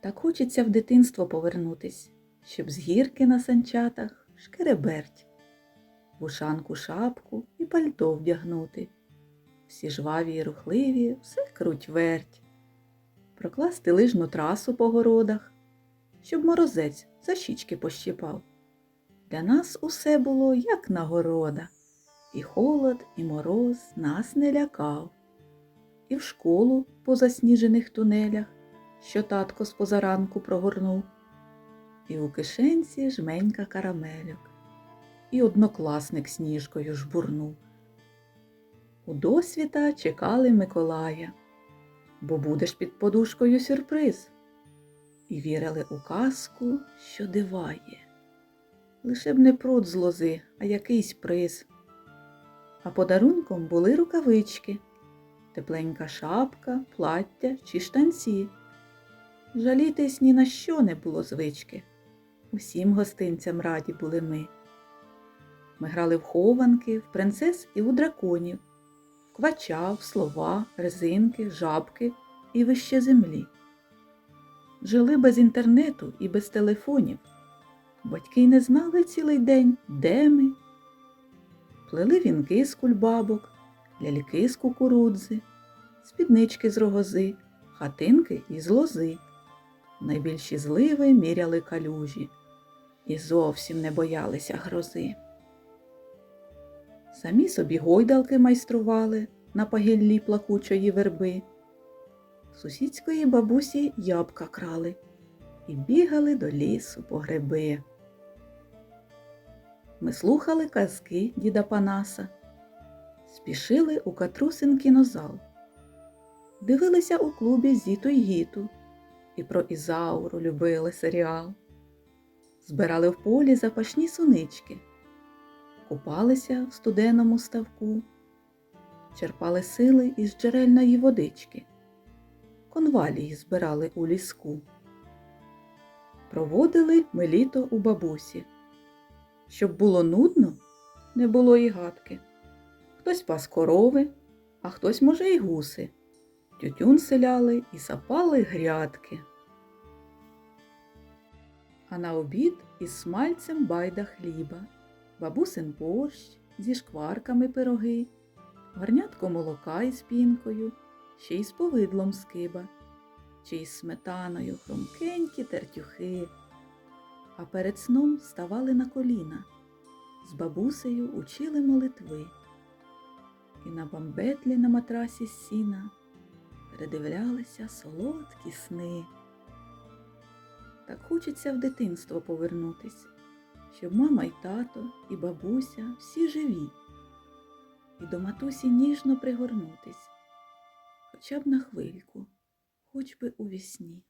Так хочеться в дитинство повернутись, щоб з гірки на санчатах шкереберть, вушанку шапку і пальто вдягнути. Всі жваві й рухливі, все круть верть, прокласти лижну трасу по городах, щоб морозець за щічки пощипав. Для нас усе було, як нагорода, і холод, і мороз нас не лякав. І в школу по засніжених тунелях, що татко з позаранку прогорнув, і у кишенці жменька карамельок, і однокласник сніжкою жбурнув. У досвіта чекали Миколая, бо будеш під подушкою сюрприз, і вірили у казку, що диває. Лише б не пруд з лози, а якийсь приз. А подарунком були рукавички, тепленька шапка, плаття чи штанці. Жалітись ні на що не було звички. Усім гостинцям раді були ми. Ми грали в хованки, в принцес і у драконів, квача, в слова, резинки, жабки і вище землі. Жили без інтернету і без телефонів. Батьки не знали цілий день, де ми. Плели вінки з кульбабок, ляльки з кукурудзи, спіднички з рогози, хатинки із лози. Найбільші зливи міряли калюжі і зовсім не боялися грози. Самі собі гойдалки майстрували на пагіллі плакучої верби. Сусідської бабусі ябка крали і бігали до лісу по гриби. Ми слухали казки діда Панаса, спішили у катрусин кінозал, дивилися у клубі Зіту й Гіту і про Ізауру любили серіал, збирали в полі запашні сунички, купалися в студеному ставку, черпали сили із джерельної водички, конвалії збирали у ліску. Проводили ми літо у бабусі. Щоб було нудно, не було і гадки. Хтось пас корови, а хтось, може, й гуси. Тютюн селяли і сапали грядки. А на обід із смальцем байда хліба, бабусин борщ зі шкварками пироги, горнятко молока із пінкою, ще й з повидлом скиба, чи із сметаною хрумкенькі тертюхи. А перед сном ставали на коліна, з бабусею учили молитви, і на бамбетлі на матрасі сіна передивлялися солодкі сни. Так хочеться в дитинство повернутись, щоб мама й тато, і бабуся всі живі, і до матусі ніжно пригорнутись, хоча б на хвильку, хоч би у вісні.